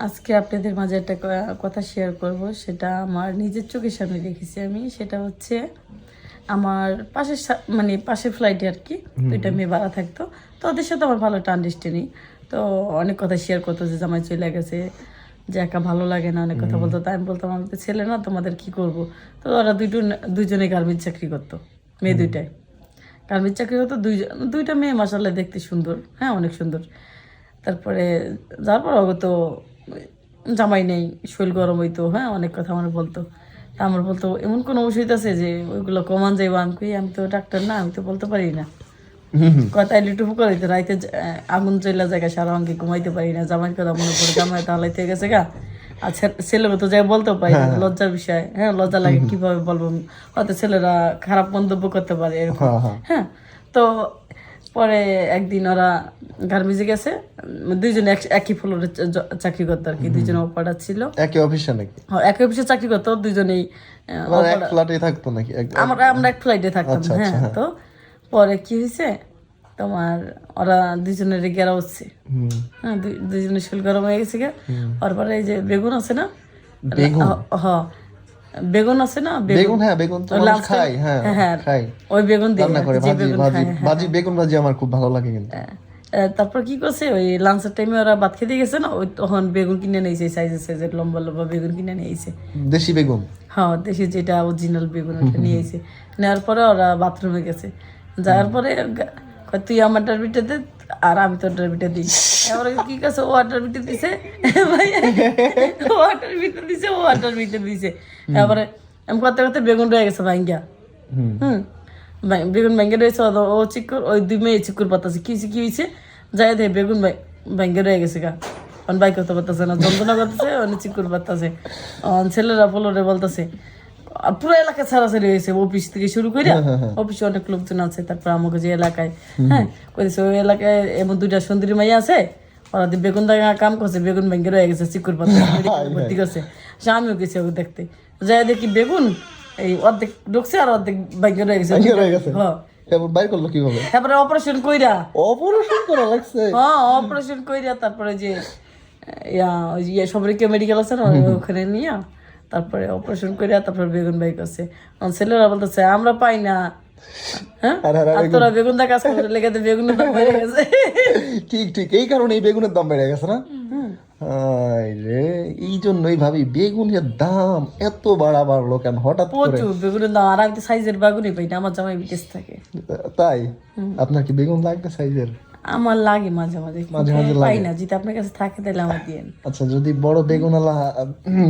আজকে আপনাদের মাঝে একটা কথা শেয়ার করব সেটা আমার নিজের চোখের সামনে দেখেছি আমি। সেটা হচ্ছে আমার পাশের সা- মানে পাশের ফ্লাইটে আর কি দুইটা মেয়ে ভাড়া থাকতো। তো ওদের সাথে আমার ভালো একটা আন্ডারস্ট্যান্ডিং তো অনেক কথা শেয়ার করতো যে জামাই চলে গেছে যে একা ভালো লাগে না অনেক কথা বলতো। তাই আমি বলতাম আমি তো ছেলে না তোমাদের কি করব? তো ওরা দুইটো দুইজনে গার্মেন্টস চাকরি করতো মেয়ে দুইটাই। গার্মেন্টস চাকরি হতো দুইজন দুইটা মেয়ে মাসাল্লাহ দেখতে সুন্দর। হ্যাঁ অনেক সুন্দর। তারপরে যার পর অগত জামাই নেই শরীর গরম হইতো হ্যাঁ অনেক কথা আমার বলতো। আমার বলতো এমন কোনো ওষুধ আছে যে ওইগুলো কমান যাইব? আমি কই আমি তো ডাক্তার না আমি তো বলতে পারি না। কথা করে তো রাইতে আগুন চলে জায়গা সারা অঙ্কে ঘুমাইতে পারি না জামাইয়ের কথা মনে পড়ে জামাই তাহলে থেকে গেছে গা। আর ছে- ছেলেকে তো যাই বলতেও পারি না লজ্জার বিষয় হ্যাঁ লজ্জা লাগে কীভাবে বলব? হয়তো ছেলেরা খারাপ মন্তব্য করতে পারে এরকম। হ্যাঁ হ্যাঁ। হ্যাঁ তো পরে একদিন ওরা গার্মেন্টসে গেছে দুইজনে এক- একই ফ্লোরে চাকরি করতো আর কি দুইজনে অপারেটার ছিল। একই অফিসে নাকি? হ্যাঁ, একই অফিসে চাকরি করতো দুইজনেই এক ফ্ল্যাটেই থাকতো নাকি? আমরা আমরা এক ফ্লাইটে থাকতাম আচ্ছা, হ্যাঁ তো পরে কি হয়েছে তোমার ওরা দুজনের গেরা হচ্ছে। হ্যাঁ দুই- দুইজনের শরীর গরম হয়ে গেছে গা আর পরে এই যে বেগুন আছে না? বেগুন? হ- হ বেগুন আছে না? বেগুন। হ্যাঁ বেগুন তো মানুষ খাই হ্যাঁ হ্যাঁ খাই ওই বেগুন দিয়ে রান্না করে ভাজি ভাজি ভাজি বেগুন ভাজি আমার খুব ভালো লাগে কিন্তু। তারপর কি করছে? ওই লাঞ্চের টাইমে ওরা ভাত খেতে গেছে না? ওই তখন বেগুন কিনে নিয়েছে সাইজের সাইজের লম্বা লম্বা বেগুন কিনে নিয়েছে। দেশি বেগুন? হ্যাঁ দেশি যেটা অরিজিনাল বেগুন ওটা নিয়েছে। নেওয়ার পরে ওরা বাথরুমে গেছে। যাওয়ার পরে তুই আমার ডারবিটা দে আর আমি তোর ডারবিটা দিই। এবারে কি করছে ও বিটে দিছে? ওয়াটার বিটে দিছে ও ওয়াটার বিটে দিছে। এবারে আমি করতে করতে বেগুন রয়ে গেছে ভাঙ্গা হুম। বেগুন ভেঙে রয়েছে ও- ও চিকুর ওই দুই মেয়ে চিকুর পাতাছে। কি কি হয়েছে যাই দে বেগুন ভাই- ভেঙে রয়ে গেছে গা। অন বাই করতে পারতেছে না যন্ত্রণা করতেছে অনেক চিকুর পাতাছে। অন ছেলেরা ফলরে বলতেছে পুরো এলাকা ছাড়াছাড়ি হয়েছে অফিস থেকে শুরু করে অফিসে অনেক লোকজন আছে তারপর আমাকে যে এলাকায় হ্যাঁ কইছে ওই এলাকায় এমন দুইটা সুন্দরী মাইয়া আছে ওরা বেগুন কাম করছে বেগুন ভেঙে রয়ে গেছে চিকুর পাতা ভর্তি করছে। আমিও গেছি ওকে দেখতে। যাই দেখি বেগুন এই অর্ধেক ঢুকছে আর অর্ধেক ভেঙে রয়ে গেছে। হ্যাঁ। বাইর করল কীভাবে? তারপরে অপারেশন কইরা। অপারেশন করা লাগছে? হ্যাঁ অপারেশন কইরা তারপরে যে ইয়া ওই ইয়া সবরিকে মেডিকেল আছে না ওখানে নিয়ে তারপরে অপারেশন করে তারপরে বেগুন বাই করছে আমার ছেলেরা বলতেছে আমরা পাই না। তোরা কাজ লেগে বেগুনের দাম বেড়ে গেছে। ঠিক ঠিক এই কারণে এই বেগুনের দাম বেড়ে গেছে না? রে এই জন্যই ভাবি বেগুনের দাম এত বাড়া বাড়লো কেন? হঠাৎ প্রচুর বেগুনের দাম। আর আমি সাইজের বেগুনই পাই না আমার জামাই বিদেশ থাকে। তাই? আপনার কি বেগুন লাগবে সাইজের আমার লাগে মাঝে মাঝে মাঝে মাঝে পাই না যদি আপনার কাছে থাকে তাহলে আমার আচ্ছা যদি বড় বেগুনালা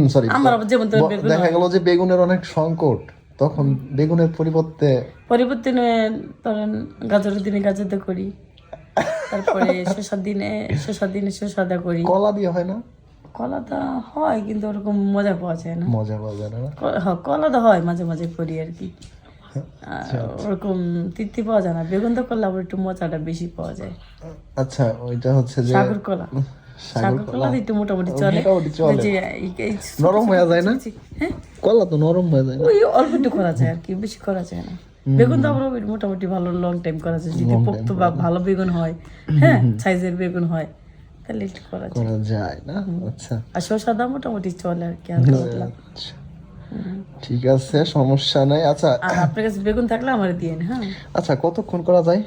সরি আমার যেমন বেগুন দেখা গেল যে বেগুনের অনেক সংকট তখন বেগুনের পরিবর্তে পরিবর্তনে ধরেন গাজরের দিনে গাজরদা করি তারপরে শসার দিনে শসার দিনে শসাদা করি। কলা দিয়ে হয় না? কলাদা হয় কিন্তু ওরকম মজা পাওয়া যায় না। মজা পাওয়া যায় না হ্যাঁ হয় মাঝে মাঝে করি আর কি। ওরকম তৃপ্তি পাওয়া যায় না। বেগুন তো করলে আবার একটু মজাটা বেশি পাওয়া যায়। আচ্ছা ওইটা হচ্ছে যে সাগর কলা কলা একটু মোটামুটি চলে। নরম হয়ে যায় না? হ্যাঁ? কলা তো নরম হয়ে যায় ওই অল্প একটু করা যায় আর কি বেশি করা যায় না। বেগুন তো মোটামুটি ভালো লং টাইম করা যায়। যদি পোক্ত বা ভালো বেগুন হয় হ্যাঁ সাইজের বেগুন হয় তাহলে একটু করা যায়। না? আচ্ছা। আর শসাদা মোটামুটি চলে আর কি পাতলা। আচ্ছা। ঠিক আছে সমস্যা নাই। আচ্ছা আর আপনার কাছে বেগুন থাকলে আমার দিয়ে হ্যাঁ? আচ্ছা কতক্ষণ করা যায়?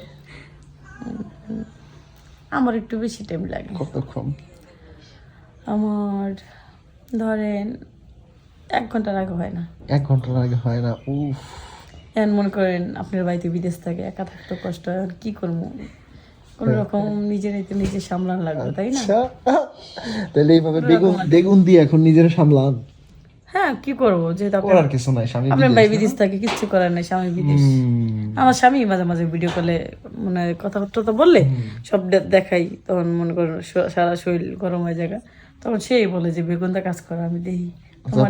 আমার একটু বেশি টাইম লাগে। কতক্ষণ? আমার ধরেন এক ঘণ্টার আগে হয় না। এক ঘণ্টার আগে হয় না উফ। এখন মনে করেন আপনার বাড়িতে বিদেশ থাকে একা থাকতে কষ্ট হয় আর কি করব? কোন রকম নিজে নিতে নিজে সামলান লাগবে তাই না? আচ্ছা। তাহলে এইভাবে বেগুন বেগুন দিয়ে এখন নিজের সামলান। হ্যাঁ কি করব? যেহেতু করার কিছু নাই স্বামী আপনার ভাই বিদেশ থাকে কিচ্ছু করার নাই স্বামী বিদেশ। আমার স্বামী মাঝে মাঝে ভিডিও কলে মানে কথা তো বললে সব দেখাই তখন মনে করেন সারা শরীর গরম হয়ে যায় তখন সেই বলে যে বেগুনটা কাজ করা আমি দেখি। তোমার